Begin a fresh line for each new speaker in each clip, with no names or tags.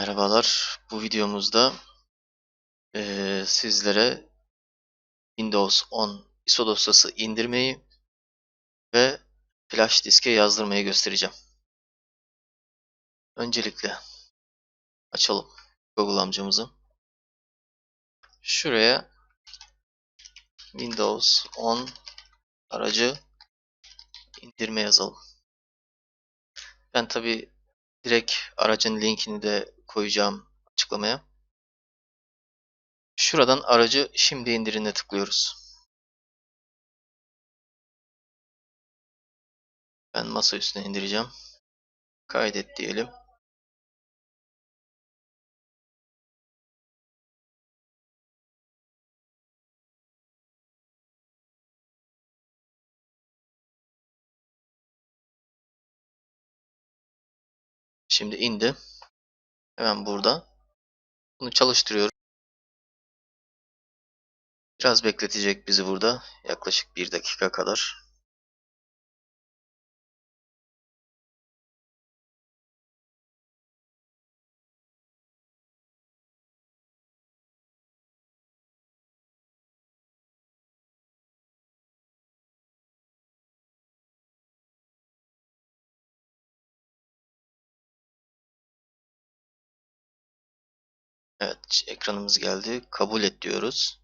Merhabalar. Bu videomuzda eee, sizlere Windows 10 ISO dosyası indirmeyi ve flash diske yazdırmayı göstereceğim. Öncelikle açalım Google amcamızı. Şuraya Windows 10 aracı indirme yazalım. Ben tabi direkt aracın linkini de koyacağım açıklamaya. Şuradan aracı şimdi indirine tıklıyoruz. Ben masa üstüne indireceğim. Kaydet diyelim. Şimdi indi. Hemen burada. Bunu çalıştırıyorum. Biraz bekletecek bizi burada. Yaklaşık bir dakika kadar. Evet, ekranımız geldi. Kabul et diyoruz.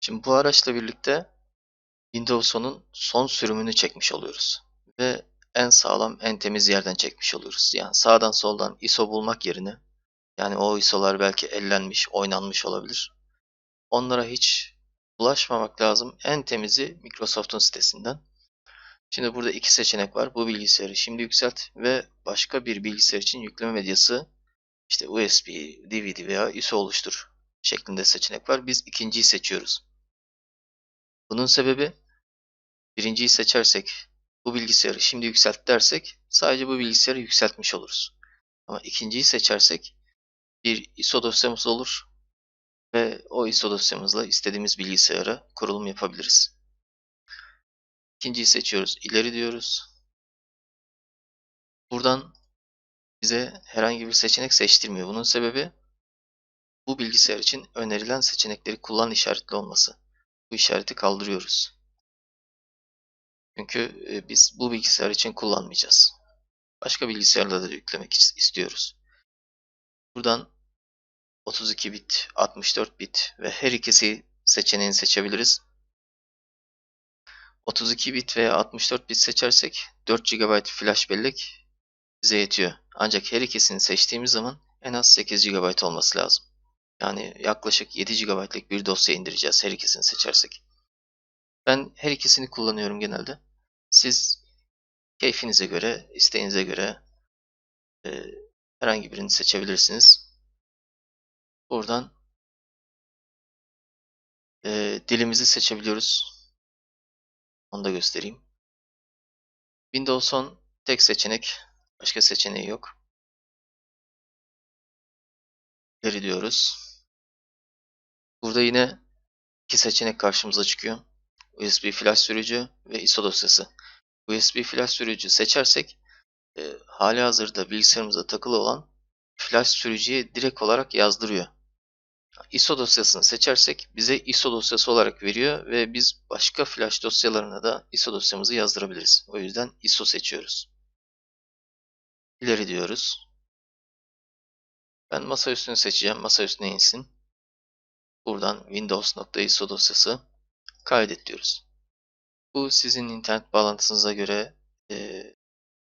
Şimdi bu araçla birlikte Windows 10'un son sürümünü çekmiş oluyoruz. Ve en sağlam, en temiz yerden çekmiş oluyoruz. Yani sağdan soldan ISO bulmak yerine yani o ISO'lar belki ellenmiş, oynanmış olabilir. Onlara hiç bulaşmamak lazım. En temizi Microsoft'un sitesinden. Şimdi burada iki seçenek var. Bu bilgisayarı şimdi yükselt ve başka bir bilgisayar için yükleme medyası işte USB, DVD veya ISO oluştur şeklinde seçenek var. Biz ikinciyi seçiyoruz. Bunun sebebi birinciyi seçersek bu bilgisayarı şimdi yükselt dersek sadece bu bilgisayarı yükseltmiş oluruz. Ama ikinciyi seçersek bir ISO dosyamız olur ve o ISO dosyamızla istediğimiz bilgisayara kurulum yapabiliriz. İkinciyi seçiyoruz. İleri diyoruz. Buradan bize herhangi bir seçenek seçtirmiyor. Bunun sebebi bu bilgisayar için önerilen seçenekleri kullan işaretli olması. Bu işareti kaldırıyoruz. Çünkü e, biz bu bilgisayar için kullanmayacağız. Başka bilgisayarla da yüklemek istiyoruz. Buradan 32 bit, 64 bit ve her ikisi seçeneğini seçebiliriz. 32 bit veya 64 bit seçersek 4 GB flash bellek bize yetiyor. Ancak her ikisini seçtiğimiz zaman en az 8 GB olması lazım. Yani yaklaşık 7 GB'lık bir dosya indireceğiz her ikisini seçersek. Ben her ikisini kullanıyorum genelde. Siz keyfinize göre, isteğinize göre e, herhangi birini seçebilirsiniz. Buradan e, dilimizi seçebiliyoruz. Onu da göstereyim. Windows 10 tek seçenek. Başka seçeneği yok. İleri diyoruz. Burada yine iki seçenek karşımıza çıkıyor. USB flash sürücü ve ISO dosyası. USB flash sürücü seçersek e, hali hazırda bilgisayarımıza takılı olan flash sürücüye direkt olarak yazdırıyor. ISO dosyasını seçersek bize ISO dosyası olarak veriyor ve biz başka flash dosyalarına da ISO dosyamızı yazdırabiliriz. O yüzden ISO seçiyoruz. İleri diyoruz. Ben masa üstünü seçeceğim. Masa üstüne insin. Buradan Windows.ISO dosyası kaydet diyoruz. Bu sizin internet bağlantınıza göre e,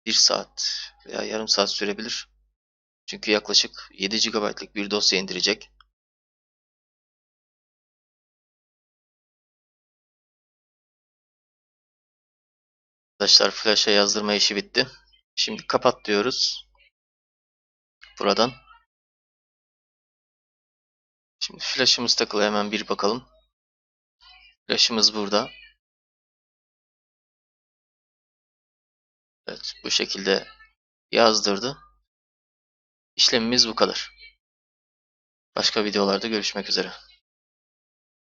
1 saat veya yarım saat sürebilir. Çünkü yaklaşık 7 GB'lık bir dosya indirecek. Arkadaşlar flash'a yazdırma işi bitti. Şimdi kapat diyoruz. Buradan. Şimdi flash'ımız takılı hemen bir bakalım. Flash'ımız burada. Evet bu şekilde yazdırdı. İşlemimiz bu kadar. Başka videolarda görüşmek üzere.